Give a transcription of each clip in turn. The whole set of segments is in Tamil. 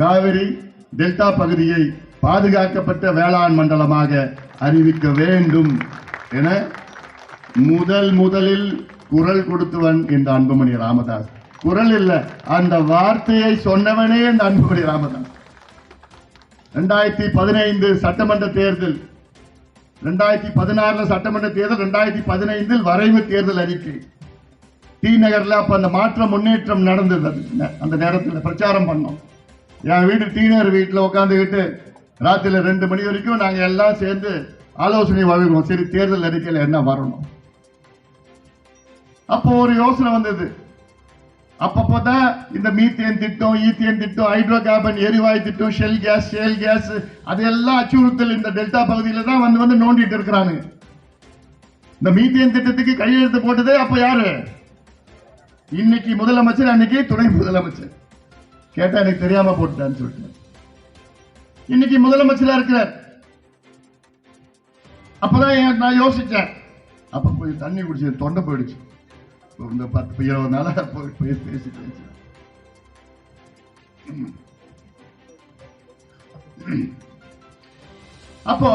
காவிரி டெல்டா பகுதியை பாதுகாக்கப்பட்ட வேளாண் மண்டலமாக அறிவிக்க வேண்டும் என முதல் முதலில் குரல் கொடுத்தவன் இந்த அன்புமணி ராமதாஸ். குரல் இல்ல அந்த வார்த்தையை சொன்னவனே இந்த அன்புமணி ராமதாஸ். ரெண்டாயிரத்தி பதினைந்து சட்டமன்ற தேர்தல் ரெண்டாயிரத்தி பதினாறுல சட்டமன்ற தேர்தல் ரெண்டாயிரத்தி பதினைந்தில் வரைவு தேர்தல் அறிக்கை. டி நகர்ல அப்ப அந்த மாற்ற முன்னேற்றம் நடந்தது. அந்த நேரத்தில் பிரச்சாரம் பண்ணோம். என் வீடு டீனர் வீட்டில் உட்காந்துக்கிட்டு ராத்திரில ரெண்டு மணி வரைக்கும் நாங்கள் எல்லாம் சேர்ந்து ஆலோசனை வழங்குவோம் சரி தேர்தல் அறிக்கையில் என்ன வரணும்? அப்போ ஒரு யோசனை வந்தது. அப்பப்போ தான் இந்த மீத்தேன் திட்டம் ஈத்தேன் திட்டம் ஹைட்ரோ கார்பன் எரிவாயு திட்டம் ஷெல் கேஸ் ஷேல் கேஸ் அதெல்லாம் அச்சுறுத்தல் இந்த டெல்டா பகுதியில் தான் வந்து வந்து நோண்டிட்டு இருக்கிறாங்க. இந்த மீத்தேன் திட்டத்துக்கு கையெழுத்து போட்டதே அப்போ யாரு? இன்னைக்கு முதலமைச்சர் அன்னைக்கு துணை முதலமைச்சர். கேட்டா எனக்கு தெரியாம போட்டுட்டான்னு சொல்லிட்டு இன்னைக்கு முதலமைச்சரா இருக்கிறார். அப்பதான் நான் யோசிச்சேன். அப்ப போய் தண்ணி குடிச்சு தொண்டை போயிடுச்சு. இந்த பத்து இருபது நாளா போய் போய் பேசி பேசி அப்போ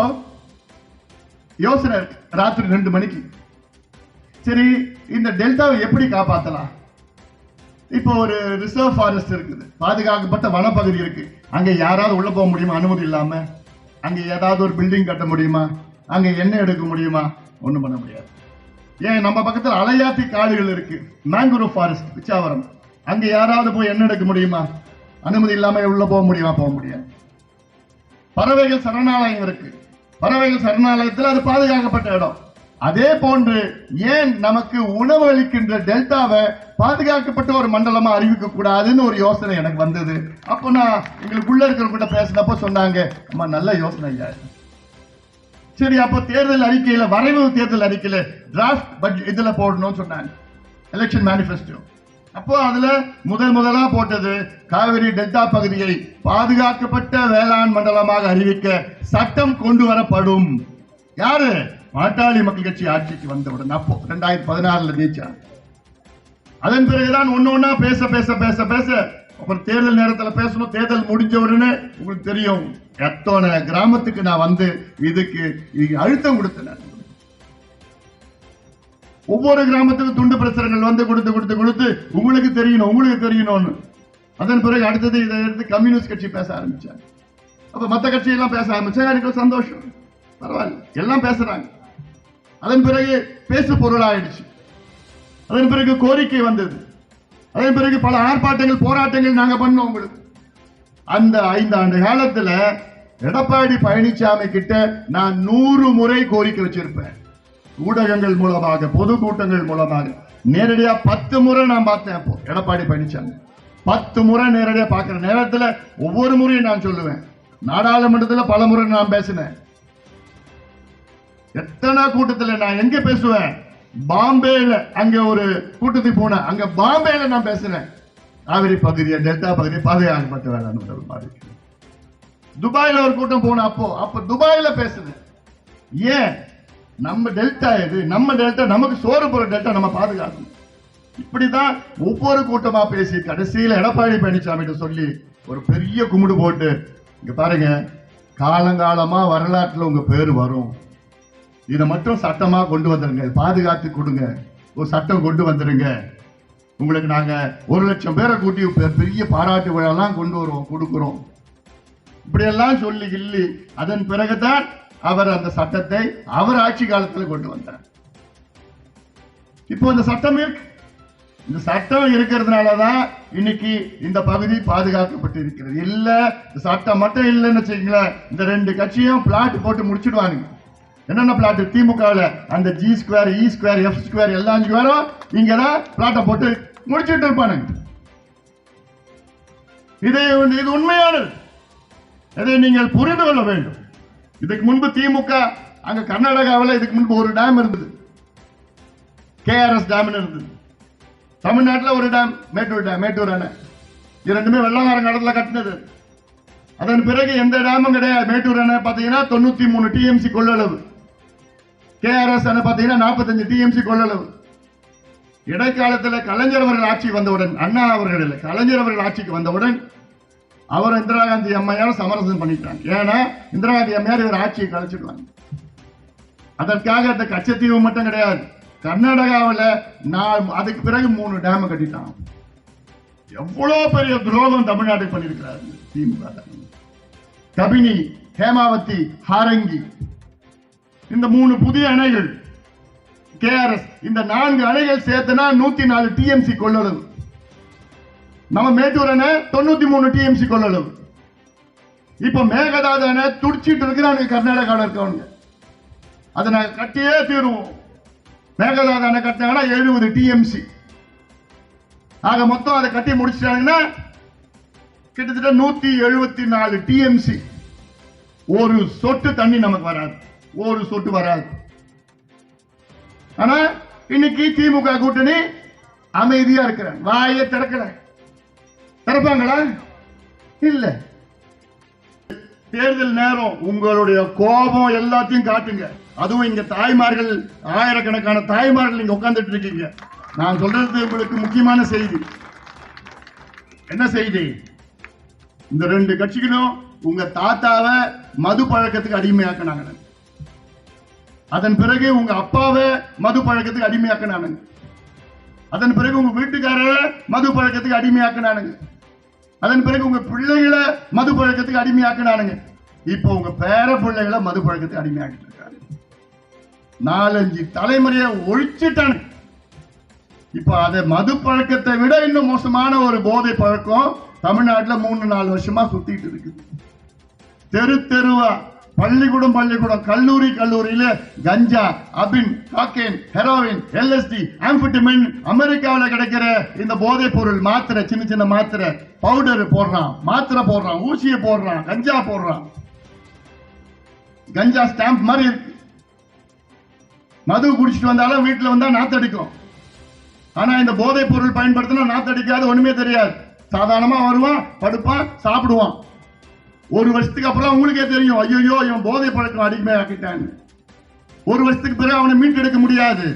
யோசனை ராத்திரி ரெண்டு மணிக்கு. சரி இந்த டெல்டாவை எப்படி காப்பாத்தலாம்? இப்போ ஒரு ரிசர்வ் ஃபாரஸ்ட் இருக்குது. பாதுகாக்கப்பட்ட வனப்பகுதி இருக்கு. அங்கே யாராவது உள்ள போக முடியுமா? அனுமதி இல்லாம? அங்கே ஏதாவது ஒரு பில்டிங் கட்ட முடியுமா? அங்கே எண்ணெய் எடுக்க முடியுமா? ஒன்றும் பண்ண முடியாது. ஏன்? நம்ம பக்கத்தில் அலையாத்தி காடுகள் இருக்கு. Mangrove forest Pichavaram. அங்கே யாராவது போய் எண்ணெய் எடுக்க முடியுமா? அனுமதி இல்லாம உள்ள போக முடியுமா? போக முடியாது. பறவைகள் சரணாலயம் இருக்கு. பறவைகள் சரணாலயத்தில் அது பாதுகாக்கப்பட்ட இடம். அதே போன்று ஏன் நமக்கு உணவு அளிக்கின்ற டெல்டாவை பாதுகாக்கப்பட்ட ஒரு மண்டலமா அறிவிக்க கூடாதுன்னு ஒரு யோசனை எனக்கு வந்தது. அப்போ நான் எங்களுக்கு எங்களுக்குள்ள இருக்கிறவங்க பேசினப்ப சொன்னாங்க அம்மா நல்ல யோசனை ஐயா. சரி அப்போ தேர்தல் அறிக்கையில வரைவு தேர்தல் அறிக்கையில டிராஃப்ட் பட்ஜெட் இதுல போடணும்னு சொன்னாங்க. எலெக்ஷன் மேனிஃபெஸ்டோ அப்போ அதுல முதல் முதலா போட்டது காவிரி டெல்டா பகுதியை பாதுகாக்கப்பட்ட வேளாண் மண்டலமாக அறிவிக்க சட்டம் கொண்டு வரப்படும். யாரு? பாட்டாளி மக்கள் கட்சி ஆட்சிக்கு வந்தவுடன் அப்போ ரெண்டாயிரத்தி பதினாறுல ஜெயிச்சாங்க அதன் பிறகுதான் ஒண்ணு ஒண்ணா பேச பேச பேச பேச அப்புறம் தேர்தல் நேரத்துல பேசணும் தேர்தல் முடிஞ்ச உடனே உங்களுக்கு தெரியும் எத்தனை கிராமத்துக்கு நான் வந்து இதுக்கு அழுத்தம் கொடுத்தேன். ஒவ்வொரு கிராமத்துக்கும் துண்டு பிரசுரங்கள் வந்து கொடுத்து கொடுத்து கொடுத்து உங்களுக்கு தெரியணும் உங்களுக்கு தெரியணும்னு. அதன் பிறகு அடுத்தது இதை எடுத்து கம்யூனிஸ்ட் கட்சி பேச ஆரம்பிச்சாங்க. அப்ப மத்த கட்சியெல்லாம் பேச ஆரம்பிச்சா எனக்கு சந்தோஷம். பரவாயில்ல எல்லாம் பேசுறாங்க. அதன் பிறகு பேசு பொருளாயிடுச்சு. அதன் பிறகு கோரிக்கை வந்தது. அதன் பிறகு பல ஆர்ப்பாட்டங்கள் போராட்டங்கள் நாங்க பண்ணோம் உங்களுக்கு. அந்த ஐந்து ஆண்டு காலத்துல எடப்பாடி பழனிசாமி கிட்ட நான் நூறு முறை கோரிக்கை வச்சிருப்பேன். ஊடகங்கள் மூலமாக பொதுக்கூட்டங்கள் மூலமாக. நேரடியா பத்து முறை நான் பார்த்தேன் அப்போ எடப்பாடி பழனிசாமி பத்து முறை நேரடியா பார்க்கிற நேரத்துல ஒவ்வொரு முறையும் நான் சொல்லுவேன். நாடாளுமன்றத்தில் பல முறை நான் பேசினேன். எத்தனை கூட்டத்தில் நான் எங்க பேசுவேன்? பாம்பேல அங்க ஒரு கூட்டத்துக்கு போனேன். அங்க பாம்பேல நான் பேசுறேன். காவிரி பகுதியை டெல்டா பகுதியை பாதுகாக்கப்பட்ட வேளாண் மண்டலம் மாதிரி. துபாயில ஒரு கூட்டம் போனேன் அப்போ. அப்ப துபாயில பேசுனேன் ஏன்? நம்ம டெல்டா இது நம்ம டெல்டா நமக்கு சோறு போற டெல்டா நம்ம பாதுகாக்கணும். இப்படிதான் ஒவ்வொரு கூட்டமா பேசி கடைசியில் எடப்பாடி பழனிசாமி சொல்லி ஒரு பெரிய கும்பிடு போட்டு இங்க பாருங்க காலங்காலமா வரலாற்றுல உங்க பேர் வரும். இதை மட்டும் சட்டமா கொண்டு வந்துருங்க. பாதுகாத்து கொடுங்க. ஒரு சட்டம் கொண்டு வந்துருங்க. உங்களுக்கு நாங்க ஒரு லட்சம் பேரை கூட்டி பெ- பெரிய பாராட்டு விழாலாம் கொண்டு வருவோம் கொடுக்குறோம். இப்படியெல்லாம் சொல்லி கிள்ளி அதன் பிறகுதான் அவர் அந்த சட்டத்தை அவர் ஆட்சி காலத்தில் கொண்டு வந்தார். இப்போ இந்த சட்டம் இருக்கு. இந்த சட்டம் இருக்கிறதுனால தான் இன்னைக்கு இந்த பகுதி பாதுகாக்கப்பட்டு இருக்கிறது இல்லை இந்த சட்டம் மட்டும் இல்லைன்னு வச்சுக்கங்களேன். இந்த ரெண்டு கட்சியும் பிளாட் போட்டு முடிச்சிடுவானுங்க. என்னென்ன பிளாட் திமுகவில் அந்த G square E square F square எல்லா ஸ்கொயரும் இங்க தான் பிளாட்டை போட்டு முடிச்சிட்டு இருப்பானுங்க. இது இது உண்மையானது. இதை நீங்கள் புரிந்து கொள்ள வேண்டும். இதுக்கு முன்பு திமுக அங்க கர்நாடகாவில் இதுக்கு முன்பு ஒரு டேம் இருந்தது. கேஆர்எஸ் டேம் இருந்தது. தமிழ்நாட்டில் ஒரு டேம் மேட்டூர் டேம் மேட்டூர் அணை. இது ரெண்டுமே வெள்ளக்காரன் காலத்தில் கட்டினது. அதன் பிறகு எந்த டேமும் கிடையாது. மேட்டூர் அணை பார்த்தீங்கன்னா தொண்ணூத்தி மூணு டிஎம்சி கொள்ளளவு. கேஆர்எஸ் பார்த்தீங்கன்னா நாற்பத்தஞ்சு டிஎம்சி கொள்ளளவு. இடைக்காலத்தில் கலைஞர் அவர்கள் ஆட்சிக்கு வந்தவுடன் அண்ணா அவர்கள் இல்லை கலைஞர் அவர்கள் ஆட்சிக்கு வந்தவுடன் அவர் இந்திரா காந்தி அம்மையார் சமரசம் பண்ணிட்டாங்க. ஏன்னா இந்திரா காந்தி அம்மையார் இவர் ஆட்சியை கலைச்சிடுவாங்க அதற்காக இந்த கச்சத்தீவு மட்டும் கிடையாது. கர்நாடகாவில் நான் அதுக்கு பிறகு மூணு டேம் கட்டிட்டான் எவ்வளவு பெரிய துரோகம் தமிழ்நாட்டுக்கு பண்ணியிருக்கிறார் திமுக கபினி ஹேமாவதி ஹாரங்கி இந்த மூணு புதிய அணைகள். கேஆர்எஸ் இந்த நான்கு அணைகள் சேர்த்துனா நூத்தி நாலு டிஎம்சி கொள்ளளவு. நம்ம மேட்டூர் அணை தொண்ணூத்தி மூணு டிஎம்சி கொள்ளளவு. இப்ப மேகதாது அணை துடிச்சிட்டு இருக்கிறாங்க கர்நாடகாவில் இருக்கவங்க. அதை நாங்கள் கட்டியே தீருவோம். மேகதாது அணை கட்டினாங்கன்னா எழுபது டிஎம்சி ஆக மொத்தம் அதை கட்டி முடிச்சிட்டாங்கன்னா கிட்டத்தட்ட நூத்தி எழுபத்தி நாலு டிஎம்சி ஒரு சொட்டு தண்ணி நமக்கு வராது. ஒரு சொட்டு வராது. ஆனா இன்னைக்கு திமுக கூட்டணி அமைதியா இருக்கிற வாயை திறக்கல திறப்பாங்களா? இல்ல. தேர்தல் நேரம் உங்களுடைய கோபம் எல்லாத்தையும் காட்டுங்க. அதுவும் இங்க தாய்மார்கள் ஆயிரக்கணக்கான தாய்மார்கள் இங்க உட்கார்ந்துட்டு இருக்கீங்க. நான் சொல்றது உங்களுக்கு முக்கியமான செய்தி. என்ன செய்தி? இந்த ரெண்டு கட்சிகளும் உங்க தாத்தாவை மது பழக்கத்துக்கு அடிமையாக்கினாங்க. அதன் பிறகு உங்க அப்பாவை மது பழக்கத்துக்கு அடிமையாக்கினானுங்க. அதன் பிறகு உங்க வீட்டுக்காரரை மது பழக்கத்துக்கு அடிமையாக்கினானுங்க. அதன் பிறகு உங்க பிள்ளைகளை மது பழக்கத்துக்கு அடிமையாக்கினானுங்க. இப்போ உங்க பேர பிள்ளைகளை மது பழக்கத்துக்கு அடிமையாக்கிட்டு இருக்காங்க நாலஞ்சு தலைமுறையை ஒழிச்சிட்டானுங்க. இப்ப அதை மது பழக்கத்தை விட இன்னும் மோசமான ஒரு போதை பழக்கம் தமிழ்நாட்டில் மூணு நாலு வருஷமா சுத்திட்டு இருக்குது. தெரு தெருவா பள்ளிக்கூடம் பள்ளிக்கூடம் கல்லூரி கல்லூரியில கஞ்சா அபின் காக்கேன் ஹெரோயின் எல்எஸ்டி ஆம்பிட்டமின் அமெரிக்காவில் கிடைக்கிற இந்த போதைப் பொருள் மாத்திரை சின்ன சின்ன மாத்திரை பவுடர் போடுறான் மாத்திரை போடுறான் ஊசியை போடுறான் கஞ்சா போடுறான். கஞ்சா ஸ்டாம்ப் மாதிரி இருக்கு. மது குடிச்சிட்டு வந்தாலும் வீட்டில் வந்தா நாத்தடிக்கும் ஆனா இந்த போதைப் பொருள் பயன்படுத்தினா நாத்தடிக்காது ஒண்ணுமே தெரியாது. சாதாரணமா வருவான் படுப்பான் சாப்பிடுவான். ஒரு வருஷத்துக்கு அப்புறம் உங்களுக்கே தெரியும். ஐயோ இவன் போதை பழக்கம் அடிமை ஆக்கிட்டான் ஒரு வருஷத்துக்கு பிறகு அவனை மீட்டெடுக்க முடியாது.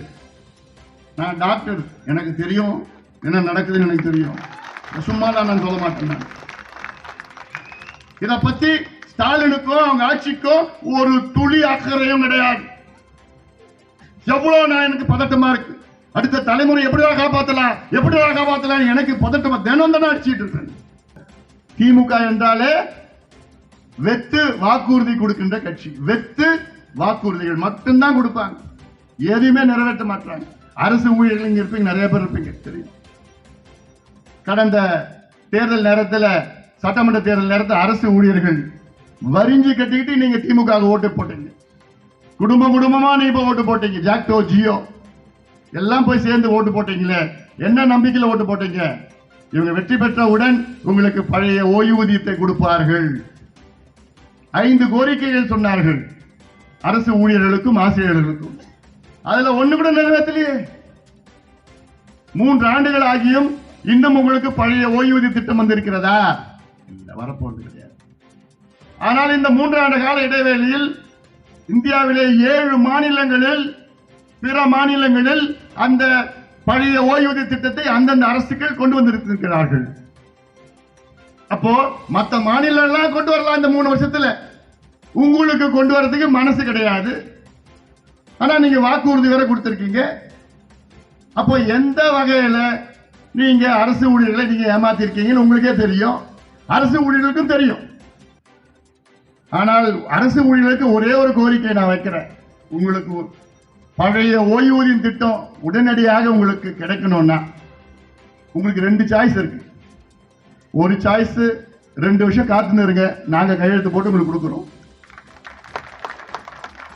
நான் டாக்டர் எனக்கு தெரியும். என்ன நடக்குதுன்னு எனக்கு தெரியும். சும்மா தான் நான் சொல்ல மாட்டேன் இதை பத்தி ஸ்டாலினுக்கோ அவங்க ஆட்சிக்கோ ஒரு துளி அக்கறையும் கிடையாது. எவ்வளவு நான் எனக்கு பதட்டமா இருக்கு. அடுத்த தலைமுறை எப்படியா காப்பாத்தலாம்? எப்படியா காப்பாத்தலாம் எனக்கு பதட்டமா தினம் தானே அடிச்சுட்டு இருக்கேன். திமுக என்றாலே வெத்து வாக்குறுதி கொடுக்கின்ற கட்சி. வெத்து வாக்குறுதிகள் மட்டும்தான் கொடுப்பாங்க. எதையுமே நிறைவேற்ற மாட்டாங்க. அரசு ஊழியர்கள் இங்க இருப்பீங்க நிறைய பேர் இருப்பீங்க. தெரியும். கடந்த தேர்தல் நேரத்தில் சட்டமன்ற தேர்தல் நேரத்தில் அரசு ஊழியர்கள் வரிஞ்சு கட்டிக்கிட்டு நீங்க திமுக ஓட்டு போட்டீங்க. குடும்பம் குடும்பமா நீ இப்போ ஓட்டு போட்டீங்க. ஜாக்டோ ஜியோ. எல்லாம் போய் சேர்ந்து ஓட்டு போட்டீங்களே. என்ன நம்பிக்கையில் ஓட்டு போட்டீங்க? இவங்க வெற்றி பெற்றவுடன் உங்களுக்கு பழைய ஓய்வூதியத்தை கொடுப்பார்கள். ஐந்து கோரிக்கைகள் சொன்னார்கள். அரசு ஊழியர்களுக்கும் ஆசிரியர்களுக்கும். அதுல ஒண்ணு கூட நிறைவேற்றலையே. மூன்று ஆண்டுகள் ஆகியும் இன்னும் உங்களுக்கு பழைய ஓய்வூதிய திட்டம் வந்திருக்கிறதா? இல்ல வரப்போறது கிடையாது. ஆனால் இந்த மூன்று ஆண்டு கால இடைவேளையில் இந்தியாவிலே ஏழு மாநிலங்களில் பிற மாநிலங்களில் அந்த பழைய ஓய்வூதிய திட்டத்தை அந்தந்த அரசுகள் கொண்டு வந்திருக்கிறார்கள். அப்போ மற்ற மாநிலம் கொண்டு வரலாம் இந்த மூணு வருஷத்துல. உங்களுக்கு கொண்டு வரதுக்கு மனசு கிடையாது. ஆனா நீங்க வாக்குறுதி வேற கொடுத்துருக்கீங்க. அப்போ எந்த வகையில நீங்க அரசு ஊழியர்களை நீங்க ஏமாத்திருக்கீங்கன்னு உங்களுக்கே தெரியும். அரசு ஊழியர்களுக்கும் தெரியும். ஆனால் அரசு ஊழியர்களுக்கு ஒரே ஒரு கோரிக்கை நான் வைக்கிறேன். உங்களுக்கு பழைய ஓய்வூதியம் திட்டம் உடனடியாக உங்களுக்கு கிடைக்கணும்னா உங்களுக்கு ரெண்டு சாய்ஸ் இருக்கு. ஒரு சாய்ஸ் ரெண்டு வருஷம் காத்துன்னு இருங்க. நாங்க கையெழுத்து போட்டு உங்களுக்கு கொடுக்குறோம்.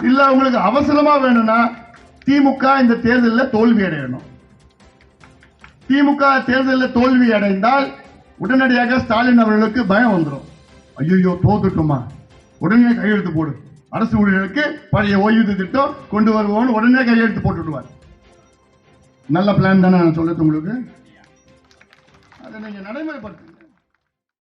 இல்ல உங்களுக்கு அவசரமா வேணும்னா திமுக இந்த தேர்தலில் தோல்வி அடையணும். திமுக தேர்தலில் தோல்வி அடைந்தால் உடனடியாக ஸ்டாலின் அவர்களுக்கு பயம் வந்துடும் ஐயோ தோத்துட்டோமா? உடனே கையெழுத்து போடு. அரசு ஊழியர்களுக்கு பழைய ஓய்வூதிய திட்டம் கொண்டு வருவோம்னு உடனே கையெழுத்து போட்டு விடுவார் நல்ல பிளான் தானே நான் சொல்றது உங்களுக்கு? அதை நீங்க நடைமுறைப்படுத்துங்க.